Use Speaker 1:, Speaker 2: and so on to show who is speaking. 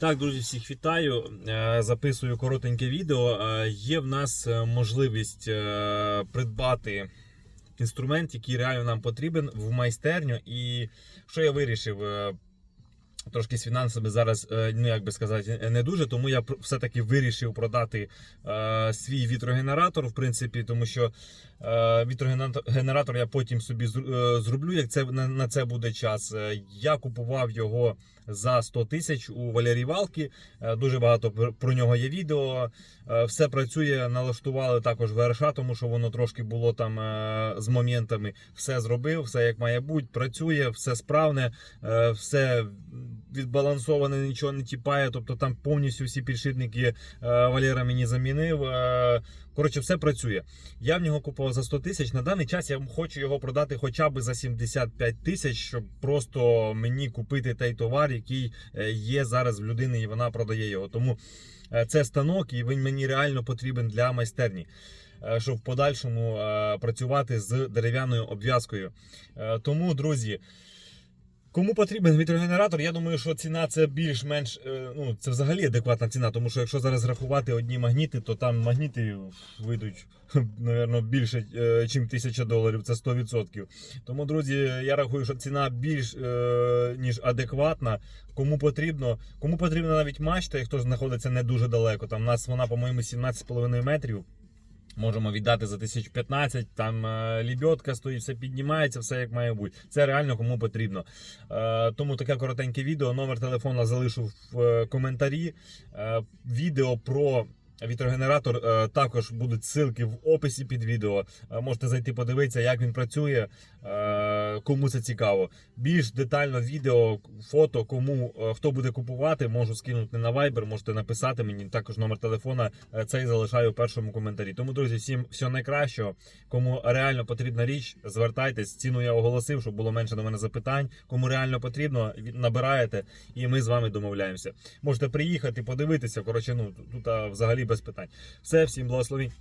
Speaker 1: Так, друзі, всіх вітаю. Е, Записую коротеньке відео. Е, Є в нас е, можливість придбати інструмент, який реально нам потрібен в майстерню. І що я вирішив? Трошки з фінансами зараз, е, ну як би сказати, не дуже, тому я все-таки вирішив продати е, свій вітрогенератор, в принципі, тому що е, вітрогенератор я потім собі е, зроблю, як це на, на це буде час. Е, Я купував його за 100 тисяч у Валерій Валки. Дуже багато про нього є відео. Все працює, налаштували також ВРШ, тому що воно трошки було там з моментами. Все зробив, все як має бути, працює, все справне, все відбалансоване, нічого не тіпає. Тобто там повністю всі підшипники е, Валера мені замінив. Е, Коротше, все працює. Я в нього купував за 100 тисяч. На даний час я хочу його продати хоча б за 75 тисяч, щоб просто мені купити той товар, який е, є зараз в людини, і вона продає його. Тому це станок, і він мені реально потрібен для майстерні. Щоб в подальшому працювати з дерев'яною обв'язкою. Тому, друзі, Кому потрібен вітрогенератор, я думаю, що ціна це більш-менш е, ну це взагалі адекватна ціна, тому що якщо зараз рахувати одні магніти, то там магніти вийдуть, напевно, більше, ніж тисяча доларів, це 100%. Тому, друзі, я рахую, що ціна більш е, ніж адекватна. Кому потрібно, кому потрібна навіть мачта, хто знаходиться не дуже далеко. Там у нас вона, по-моєму, 17,5 метрів. Можемо віддати за 1015, там е, лібьотка стоїть, все піднімається, все як має бути. Це реально кому потрібно. Е, тому таке коротеньке відео. Номер телефона залишу в е, коментарі. Відео про вітрогенератор е, також будуть ссылки в описі під відео. Е, можете зайти подивитися, як він працює, е, кому це цікаво. Більш детально відео, фото, кому хто буде купувати, можу скинути на Viber, можете написати мені. Також номер телефона цей залишаю в першому коментарі. Тому, друзі, всім всього найкращого. Кому реально потрібна річ, звертайтесь. Ціну я оголосив, щоб було менше до мене запитань. Кому реально потрібно, набираєте, і ми з вами домовляємося. Можете приїхати, подивитися. Коротше, ну тут взагалі без питань. Все, всім благословінь.